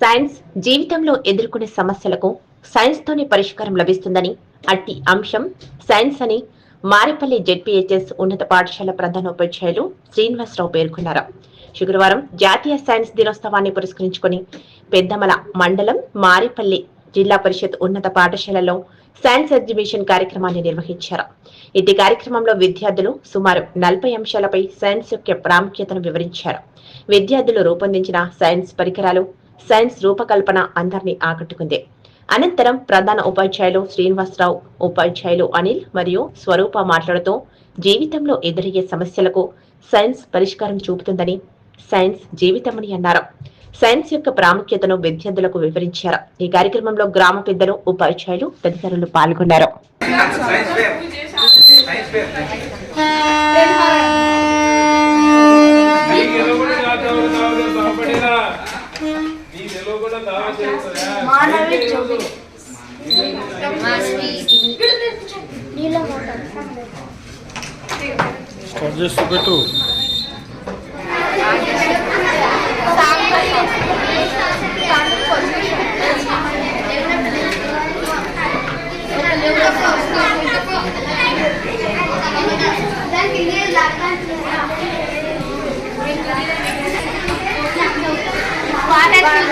Science జీవితంలో ఎదుర్కొనే సమస్యలకు సైన్స్ తోనే పరిష్కారం లభిస్తుందని అట్టి అంశం సైన్స్ అని మారిపల్లి జెడ్పీహెచ్ఎస్ ఉన్నత పాఠశాల ప్రధానోపాధ్యాయులు శ్రీనివాసరావు పేర్కొన్నారు. శుక్రవారం జాతీయ సైన్స్ దినోత్సవాన్ని పురస్కరించుకొని పెద్దమల మండలం మారిపల్లి జిల్లా పరిషత్ ఉన్నత పాఠశాలలో సైన్స్ ఎగ్జిబిషన్ కార్యక్రమాన్ని నిర్వహించారు. ఇది కార్యక్రమంలో విద్యార్థులు సుమారు నలభై అంశాలపై సైన్స్ యొక్క ప్రాముఖ్యతను వివరించారు. విద్యార్థులు రూపొందించిన సైన్స్ పరికరాలు సైన్స్ రూపకల్పన అందరినీ ఆకట్టుకుంది. అనంతరం ప్రధాన ఉపాధ్యాయులు శ్రీనివాసరావు ఉపాధ్యాయులు అనిల్ మరియు స్వరూప మాట్లాడుతూ జీవితంలో ఎదురయ్యే సమస్యలకు సైన్స్ పరిష్కారం చూపుతుందని సైన్స్ జీవితమని అన్నారు. సైన్స్ యొక్క ప్రాముఖ్యతను విద్యార్థులకు వివరించారు. ఈ కార్యక్రమంలో గ్రామ పెద్దలు ఉపాధ్యాయులు తదితరులు పాల్గొన్నారు. గెలువు కూడా దావా చేస్తుందా స్టార్ట్ చేస్తూ పెట్టు గాడి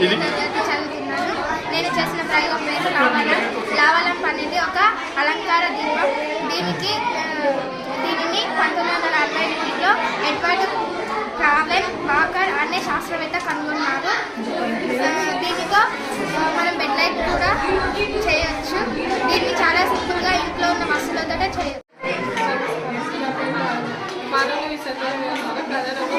తరగతి చదువుతున్నాను. నేను చేసిన ప్రయోగం పేరు లావలం లావలం అనేది ఒక అలంకార దీపం. దీనికి దీనిని పంతొమ్మిది వందల అరవై ఎనిమిదిలో ఎడ్వర్డ్ క్రావెన్ వాకర్ అనే శాస్త్రవేత్త కనుగొన్నారు. దీనితో మనం బెడ్ లైట్ కూడా చేయొచ్చు. దీన్ని చాలా సింపుల్గా ఇంట్లో ఉన్న వస్తువులతో చేయొచ్చు. మానవ విసర్జన ప్రజలకు